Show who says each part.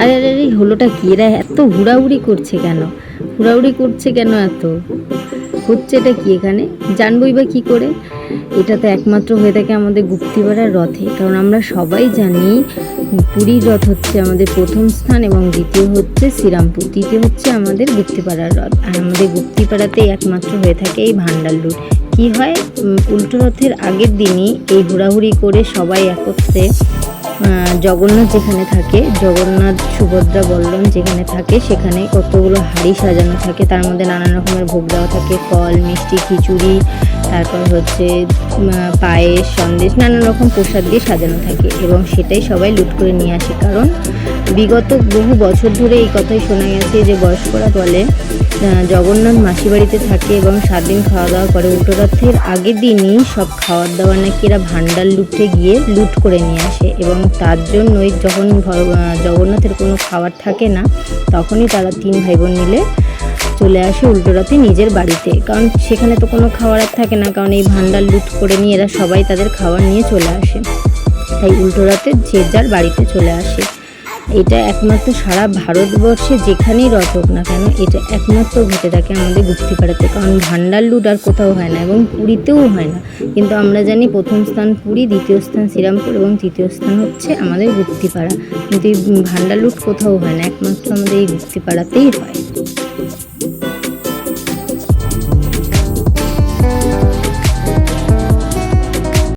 Speaker 1: আরে আরে এই হলোটা কি এরা এত হুড়াহুড়ি করছে কেন? হুড়াহুড়ি করছে কেন এত? হচ্ছে এটা কি এখানে? জানবই বা কি করে? এটা তো একমাত্র হয়ে থাকে আমাদের গুপ্তিপাড়ার রথে, কারণ আমরা সবাই জানি পুরীর রথ হচ্ছে আমাদের প্রথম স্থান এবং দ্বিতীয় হচ্ছে শ্রীরামপুর। তৃতীয় হচ্ছে আমাদের গুপ্তিপাড়ার রথ, আর আমাদের গুপ্তিপাড়াতেই একমাত্র হয়ে থাকে এই ভান্ডার লুট। কি হয়? উল্টো রথের আগের দিনই এই হুড়াহুড়ি করে সবাই একত্রে জগন্নাথ যেখানে থাকে, জগন্নাথ সুভদ্রা বল্লম যেখানে থাকে, সেখানে কতগুলো হাড়ি সাজানো থাকে। তার মধ্যে নানান রকমের ভোগ দেওয়া থাকে, ফল, মিষ্টি, খিচুড়ি, তারপর হচ্ছে পায়েস, সন্দেশ, নানান রকম প্রসাদ দিয়ে সাজানো থাকে এবং সেটাই সবাই লুট করে নিয়ে আসে। কারণ বিগত বহু বছর ধরে এই কথাই শোনা গেছে যে বয়স্করা বলে জগন্নাথ মাসি বাড়িতে থাকে এবং সাত দিন খাওয়া দাওয়া করে। উল্টো রথের আগের দিনই সব খাওয়ার দাওয়ার নাকি এরা ভান্ডার লুটে গিয়ে লুট করে নিয়ে আসে এবং তার জন্যই যখন জগন্নাথের কোনো খাবার থাকে না, তখনই তারা তিন ভাই বোন মিলে চলে আসে উল্টো রথে নিজের বাড়িতে। কারণ সেখানে তো কোনো খাবার আর থাকে না, কারণ এই ভান্ডার লুট করে নিয়ে এরা সবাই তাদের খাবার নিয়ে চলে আসে। তাই উল্টো রথে যে যার বাড়িতে চলে আসে। এটা একমাত্র সারা ভারতবর্ষে যেখানেই রথ হোক না কেন, এটা একমাত্র ঘটে থাকে আমাদের গুপ্তিপাড়াতে কারণ ভান্ডার লুট আর কোথাও হয় না এবং পুরীতেও হয় না। কিন্তু আমরা জানি প্রথম স্থান পুরী, দ্বিতীয় স্থান শ্রীরামপুর এবং তৃতীয় স্থান হচ্ছে আমাদের গুপ্তিপাড়া। কিন্তু এই ভান্ডার লুট কোথাও হয় না, একমাত্র আমাদের এই গুপ্তিপাড়াতেই হয়।